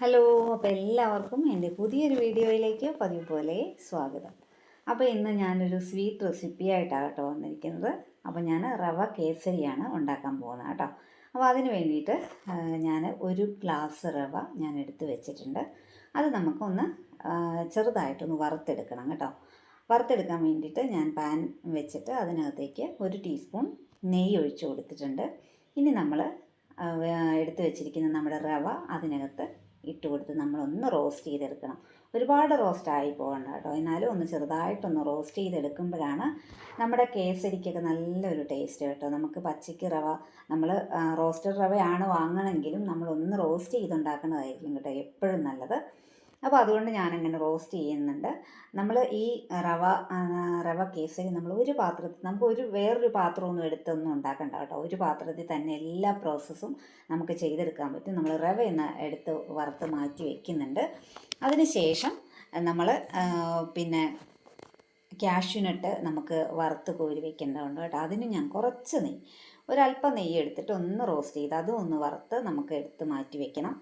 Hello അപ്പോൾ എല്ലാവർക്കും എന്റെ പുതിയൊരു വീഡിയോയിലേക്ക് പതിവ് പോലെ സ്വാഗതം. അപ്പോൾ ഇന്ന് ഞാനൊരു സ്വീറ്റ് റെസിപ്പി ആയിട്ടാണ് കേട്ടോ വന്നിരിക്കുന്നത്. അപ്പോൾ ഞാൻ റവ കേസരിയാണ് ഉണ്ടാക്കാൻ പോകുന്നത് കേട്ടോ. അപ്പോൾ അതിന് വേണ്ടിയിട്ട് ഞാൻ ഒരു ഗ്ലാസ് റവ ഞാൻ എടുത്ത് വെച്ചിട്ടുണ്ട്. അത് നമുക്കൊന്ന് ചെറുതായിട്ടൊന്ന് വറുത്തെടുക്കണം കേട്ടോ. വറുത്തെടുക്കാൻ വേണ്ടിയിട്ട് ഞാൻ പാൻ വെച്ചിട്ട് അതിനകത്തേക്ക് ഒരു ടീസ്പൂൺ നെയ്യ് ഒഴിച്ച് കൊടുത്തിട്ടുണ്ട്. ഇനി നമ്മൾ എടുത്തു വെച്ചിരിക്കുന്ന നമ്മുടെ റവ അതിനകത്ത് ഇട്ട് കൊടുത്ത് നമ്മളൊന്ന് റോസ്റ്റ് ചെയ്തെടുക്കണം. ഒരുപാട് റോസ്റ്റ് ആയി പോകണ്ട കേട്ടോ. എന്നാലും ഒന്ന് ചെറുതായിട്ടൊന്ന് റോസ്റ്റ് ചെയ്തെടുക്കുമ്പോഴാണ് നമ്മുടെ കേസരിക്കൊക്കെ നല്ലൊരു ടേസ്റ്റ് കേട്ടോ. നമുക്ക് പച്ചയ്ക്ക് റവ നമ്മൾ റോസ്റ്റഡ് റവയാണ് വാങ്ങണമെങ്കിലും നമ്മളൊന്ന് റോസ്റ്റ് ചെയ്തുണ്ടാക്കുന്നതായിരിക്കും കേട്ടോ എപ്പോഴും നല്ലത്. അപ്പോൾ അതുകൊണ്ട് ഞാനങ്ങനെ റോസ്റ്റ് ചെയ്യുന്നുണ്ട്. നമ്മൾ ഈ റവ റവ കേസരി നമ്മൾ ഒരു പാത്രത്തിൽ നമുക്ക് ഒരു വേറൊരു പാത്രമൊന്നും എടുത്തൊന്നും ഉണ്ടാക്കണ്ട കേട്ടോ. ഒരു പാത്രത്തിൽ തന്നെ എല്ലാ പ്രോസസ്സും നമുക്ക് ചെയ്തെടുക്കാൻ പറ്റും. നമ്മൾ റവ എന്ന് എടുത്ത് വറുത്ത് മാറ്റി വയ്ക്കുന്നുണ്ട് അതിന് ശേഷം നമ്മൾ പിന്നെ ക്യാഷ്യൂനട്ട് നമുക്ക് വറുത്ത് കോരി വെക്കേണ്ടതുണ്ട് കേട്ടോ. അതിന് ഞാൻ കുറച്ച് നെയ്യ് ഒരല്പം നെയ്യ് എടുത്തിട്ട് ഒന്ന് റോസ്റ്റ് ചെയ്ത് അതും ഒന്ന് വറുത്ത് നമുക്ക് എടുത്ത് മാറ്റി വെക്കണം.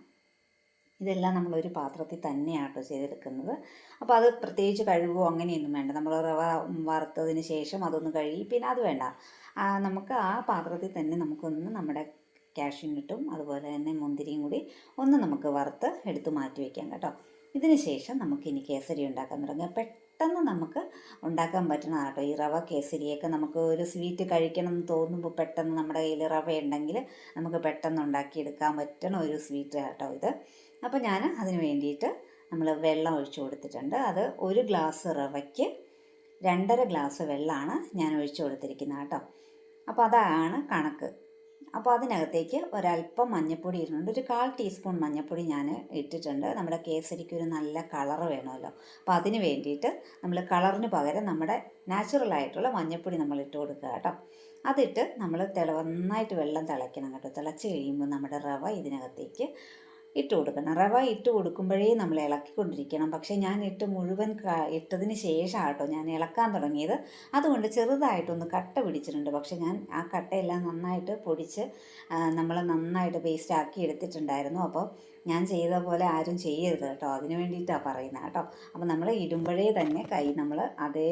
ഇതെല്ലാം നമ്മൾ ഒരു പാത്രത്തിൽ തന്നെയാണ് കേട്ടോ ചെയ്തെടുക്കുന്നത്. അപ്പോൾ അത് പ്രത്യേകിച്ച് കഴുകുകയോ അങ്ങനെയൊന്നും വേണ്ട. നമ്മൾ റവ വറുത്തതിന് ശേഷം അതൊന്ന് കഴുകി പിന്നെ അത് വേണ്ട. നമുക്ക് ആ പാത്രത്തിൽ തന്നെ നമുക്കൊന്ന് നമ്മുടെ കാഷ്യൂനിട്ടും അതുപോലെ തന്നെ മുന്തിരിയും കൂടി ഒന്ന് നമുക്ക് വറുത്ത് എടുത്ത് മാറ്റി വയ്ക്കാം കേട്ടോ. ഇതിന് ശേഷം നമുക്ക് ഇനി കേസരി ഉണ്ടാക്കാൻ തുടങ്ങാം. പെട്ടെന്ന് നമുക്ക് ഉണ്ടാക്കാൻ പറ്റുന്നതാണ് കേട്ടോ. ഈ റവ കേസരിയൊക്കെ നമുക്ക് ഒരു സ്വീറ്റ് കഴിക്കണം എന്ന് തോന്നുമ്പോൾ പെട്ടെന്ന് നമ്മുടെ കയ്യിൽ റവ ഉണ്ടെങ്കിൽ നമുക്ക് പെട്ടെന്ന് ഉണ്ടാക്കിയെടുക്കാൻ പറ്റണ ഒരു സ്വീറ്റ് കേട്ടോ ഇത്. അപ്പോൾ ഞാൻ അതിന് വേണ്ടിയിട്ട് നമ്മൾ വെള്ളം ഒഴിച്ചു കൊടുത്തിട്ടുണ്ട്. അത് ഒരു ഗ്ലാസ് റവയ്ക്ക് രണ്ടര ഗ്ലാസ് വെള്ളമാണ് ഞാൻ ഒഴിച്ചു കൊടുത്തിരിക്കുന്നത് കേട്ടോ. അപ്പോൾ അതാണ് കണക്ക്. അപ്പോൾ അതിനകത്തേക്ക് ഒരല്പം മഞ്ഞപ്പൊടി ഇടുന്നുണ്ട്. ഒരു കാൽ ടീസ്പൂൺ മഞ്ഞപ്പൊടി ഞാൻ ഇട്ടിട്ടുണ്ട്. നമ്മുടെ കേസരിക്ക് ഒരു നല്ല കളർ വേണമല്ലോ. അപ്പോൾ അതിന് വേണ്ടിയിട്ട് നമ്മൾ കളറിന് പകരം നമ്മുടെ നാച്ചുറലായിട്ടുള്ള മഞ്ഞൾപ്പൊടി നമ്മൾ ഇട്ട് കൊടുക്കുക കേട്ടോ. അതിട്ട് നമ്മൾ തിള നന്നായിട്ട് വെള്ളം തിളയ്ക്കണം കേട്ടോ. തിളച്ച് കഴിയുമ്പോൾ നമ്മുടെ റവ ഇതിനകത്തേക്ക് ഇട്ട് കൊടുക്കണം. റവ ഇട്ട് കൊടുക്കുമ്പോഴേ നമ്മൾ ഇളക്കിക്കൊണ്ടിരിക്കണം. പക്ഷേ ഞാൻ ഇട്ട് മുഴുവൻ ഇട്ടതിന് ശേഷമാണ് കേട്ടോ ഞാൻ ഇളക്കാൻ തുടങ്ങിയത്. അതുകൊണ്ട് ചെറുതായിട്ടൊന്ന് കട്ട പിടിച്ചിട്ടുണ്ട്. പക്ഷേ ഞാൻ ആ കട്ടയെല്ലാം നന്നായിട്ട് പൊടിച്ച് നമ്മൾ നന്നായിട്ട് പേസ്റ്റ് ആക്കി എടുത്തിട്ടുണ്ടായിരുന്നു. അപ്പോൾ ഞാൻ ചെയ്ത പോലെ ആരും ചെയ്യരുത് കേട്ടോ. അതിന് വേണ്ടിയിട്ടാണ് പറയുന്നത് കേട്ടോ. അപ്പോൾ നമ്മൾ ഇടുമ്പോഴേ തന്നെ കൈ നമ്മൾ അതേ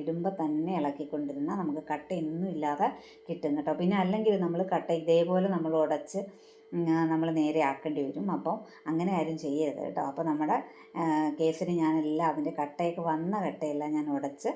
ഇടുമ്പോൾ തന്നെ ഇളക്കിക്കൊണ്ടിരുന്നാൽ നമുക്ക് കട്ടയൊന്നും ഇല്ലാതെ കിട്ടും കേട്ടോ. പിന്നെ അല്ലെങ്കിൽ നമ്മൾ കട്ട ഇതേപോലെ നമ്മൾ ഉടച്ച് നമ്മൾ നേരെ ആക്കേണ്ടി വരും. അപ്പോൾ അങ്ങനെ ആരും ചെയ്യരുത് കേട്ടോ. അപ്പോൾ നമ്മുടെ കേസിന് ഞാനെല്ലാം അതിന്റെ കട്ടയൊക്കെ വന്ന കട്ടയെല്ലാം ഞാൻ ഉടച്ച്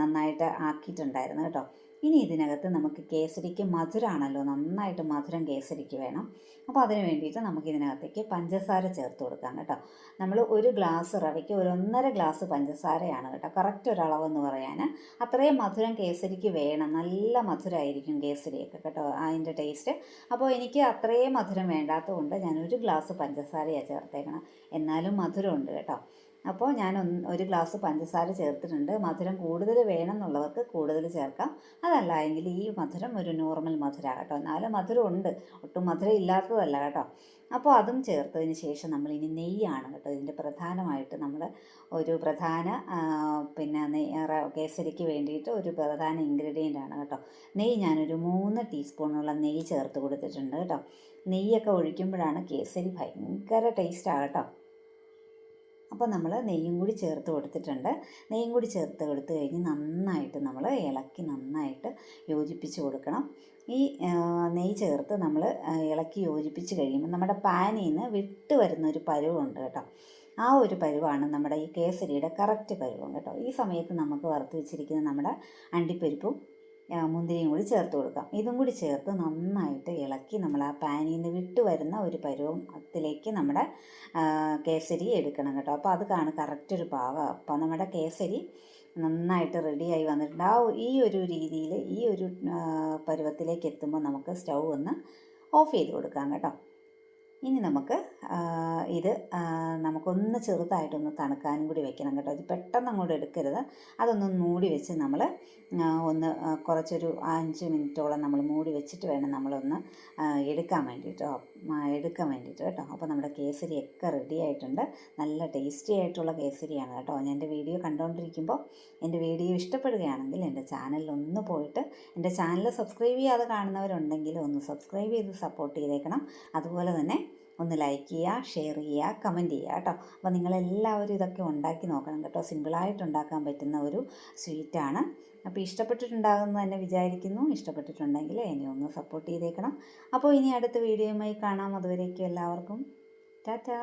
നന്നായിട്ട് ആക്കിയിട്ടുണ്ടായിരുന്നു കേട്ടോ. ഇനി ഇതിനകത്ത് നമുക്ക് കേസരിക്ക് മധുരമാണല്ലോ നന്നായിട്ട് മധുരം കേസരിക്ക് വേണം. അപ്പോൾ അതിന് വേണ്ടിയിട്ട് നമുക്ക് ഇതിനകത്തേക്ക് പഞ്ചസാര ചേർത്ത് കൊടുക്കാം കേട്ടോ. നമ്മൾ ഒരു ഗ്ലാസ് റവയ്ക്ക് ഒരു ഒന്നര ഗ്ലാസ് പഞ്ചസാരയാണ് കേട്ടോ. കറക്റ്റ് ഒരളവെന്ന് പറയാൻ അത്രയും മധുരം കേസരിക്ക് വേണം. നല്ല മധുരമായിരിക്കും കേസരിയൊക്കെ കേട്ടോ അതിന്റെ ടേസ്റ്റ്. അപ്പോൾ എനിക്ക് അത്രയും മധുരം വേണ്ടാത്തതുകൊണ്ട് ഞാൻ ഒരു ഗ്ലാസ് പഞ്ചസാരയാണ് ചേർത്തേക്കണം. എന്നാലും മധുരമുണ്ട് കേട്ടോ. അപ്പോൾ ഞാൻ ഒരു ഗ്ലാസ് പഞ്ചസാര ചേർത്തിട്ടുണ്ട്. മധുരം കൂടുതൽ വേണമെന്നുള്ളവർക്ക് കൂടുതൽ ചേർക്കാം. അതല്ല എങ്കിൽ ഈ മധുരം ഒരു നോർമൽ മധുരമാണ് കേട്ടോ. എന്നാലും മധുരം ഉണ്ട് ഒട്ടും മധുരം ഇല്ലാത്തതല്ല കേട്ടോ. അപ്പോൾ അതും ചേർത്തതിന് ശേഷം നമ്മൾ ഇനി നെയ്യാണ് കേട്ടോ. ഇതിന്റെ പ്രധാനമായിട്ട് നമ്മൾ ഒരു പ്രധാന പിന്നെ നെയ്യ് കേസരിക്ക് വേണ്ടിയിട്ട് ഒരു പ്രധാന ഇൻഗ്രീഡിയന്റ് ആണ് കേട്ടോ. നെയ്യ് ഞാനൊരു മൂന്ന് ടീസ്പൂണുള്ള നെയ്യ് ചേർത്ത് കൊടുത്തിട്ടുണ്ട് കേട്ടോ. നെയ്യൊക്കെ ഒഴിക്കുമ്പോഴാണ് കേസരി ഭയങ്കര ടേസ്റ്റാണ് കേട്ടോ. അപ്പോൾ നമ്മൾ നെയ്യും കൂടി ചേർത്ത് കൊടുത്തിട്ടുണ്ട്. നെയ്യും കൂടി ചേർത്ത് കൊടുത്തു കഴിഞ്ഞ് നന്നായിട്ട് നമ്മൾ ഇളക്കി നന്നായിട്ട് യോജിപ്പിച്ച് കൊടുക്കണം. ഈ നെയ്യ് ചേർത്ത് നമ്മൾ ഇളക്കി യോജിപ്പിച്ച് കഴിയുമ്പോൾ നമ്മുടെ പാനിൽ നിന്ന് വിട്ട് വരുന്ന ഒരു പരുവുണ്ട് കേട്ടോ. ആ ഒരു പരുവാണ് നമ്മുടെ ഈ കേസരിയുടെ കറക്റ്റ് പരുവം കേട്ടോ. ഈ സമയത്ത് നമുക്ക് വറുത്ത് വെച്ചിരിക്കുന്ന നമ്മുടെ അണ്ടിപ്പരിപ്പും മുന്തിരിയും കൂടി ചേർത്ത് കൊടുക്കാം. ഇതും കൂടി ചേർത്ത് നന്നായിട്ട് ഇളക്കി നമ്മൾ ആ പാനിൽ നിന്ന് വിട്ട് വരുന്ന ഒരു പരുവത്തിലേക്ക് നമ്മുടെ കേസരി എടുക്കണം കേട്ടോ. അപ്പോൾ അത് കാണും കറക്റ്റ് ഒരു പാകം അപ്പോൾ നമ്മുടെ കേസരി നന്നായിട്ട് റെഡിയായി വന്നിട്ടുണ്ട്. ആ ഈ ഒരു രീതിയിൽ ഈ ഒരു പരുവത്തിലേക്ക് എത്തുമ്പോൾ നമുക്ക് സ്റ്റൗ ഒന്ന് ഓഫ് ചെയ്ത് കൊടുക്കാം കേട്ടോ. ഇനി നമുക്ക് ഇത് നമുക്കൊന്ന് ചെറുതായിട്ടൊന്ന് തണുക്കാനും കൂടി വെക്കണം കേട്ടോ. ഇത് പെട്ടെന്ന് അങ്ങോട്ട് എടുക്കരുത്. അതൊന്ന് മൂടി വെച്ച് നമ്മൾ ഒന്ന് കുറച്ചൊരു അഞ്ച് മിനിറ്റോളം നമ്മൾ മൂടി വെച്ചിട്ട് വേണം നമ്മളൊന്ന് എടുക്കാൻ വേണ്ടിയിട്ട്. എടുക്കാൻ വേണ്ടിയിട്ട് കേട്ടോ. അപ്പോൾ നമ്മുടെ കേസരിയൊക്കെ റെഡി ആയിട്ടുണ്ട്. നല്ല ടേസ്റ്റി ആയിട്ടുള്ള കേസരിയാണ് കേട്ടോ. ഞാൻ എന്റെ വീഡിയോ കണ്ടുകൊണ്ടിരിക്കുമ്പോൾ എന്റെ വീഡിയോ ഇഷ്ടപ്പെടുകയാണെങ്കിൽ എന്റെ ചാനലിലൊന്ന് പോയിട്ട് എന്റെ ചാനൽ സബ്സ്ക്രൈബ് ചെയ്യാതെ കാണുന്നവരുണ്ടെങ്കിൽ ഒന്ന് സബ്സ്ക്രൈബ് ചെയ്ത് സപ്പോർട്ട് ചെയ്തേക്കണം. അതുപോലെ തന്നെ ഒന്ന് ലൈക്ക് ചെയ്യുക ഷെയർ ചെയ്യുക കമന്റ് ചെയ്യുക കേട്ടോ. അപ്പോൾ നിങ്ങളെല്ലാവരും ഇതൊക്കെ ഉണ്ടാക്കി നോക്കണം കേട്ടോ. സിമ്പിളായിട്ട് ഉണ്ടാക്കാൻ പറ്റുന്ന ഒരു സ്വീറ്റാണ് അപ്പോൾ ഇഷ്ടപ്പെട്ടിട്ടുണ്ടാകുമെന്ന് തന്നെ വിചാരിക്കുന്നു. ഇഷ്ടപ്പെട്ടിട്ടുണ്ടെങ്കിൽ എന്നെ ഒന്ന് സപ്പോർട്ട് ചെയ്തേക്കണം. അപ്പോൾ ഇനി അടുത്ത വീഡിയോയുമായി കാണാം. അതുവരേക്കും എല്ലാവർക്കും. ടാറ്റാ.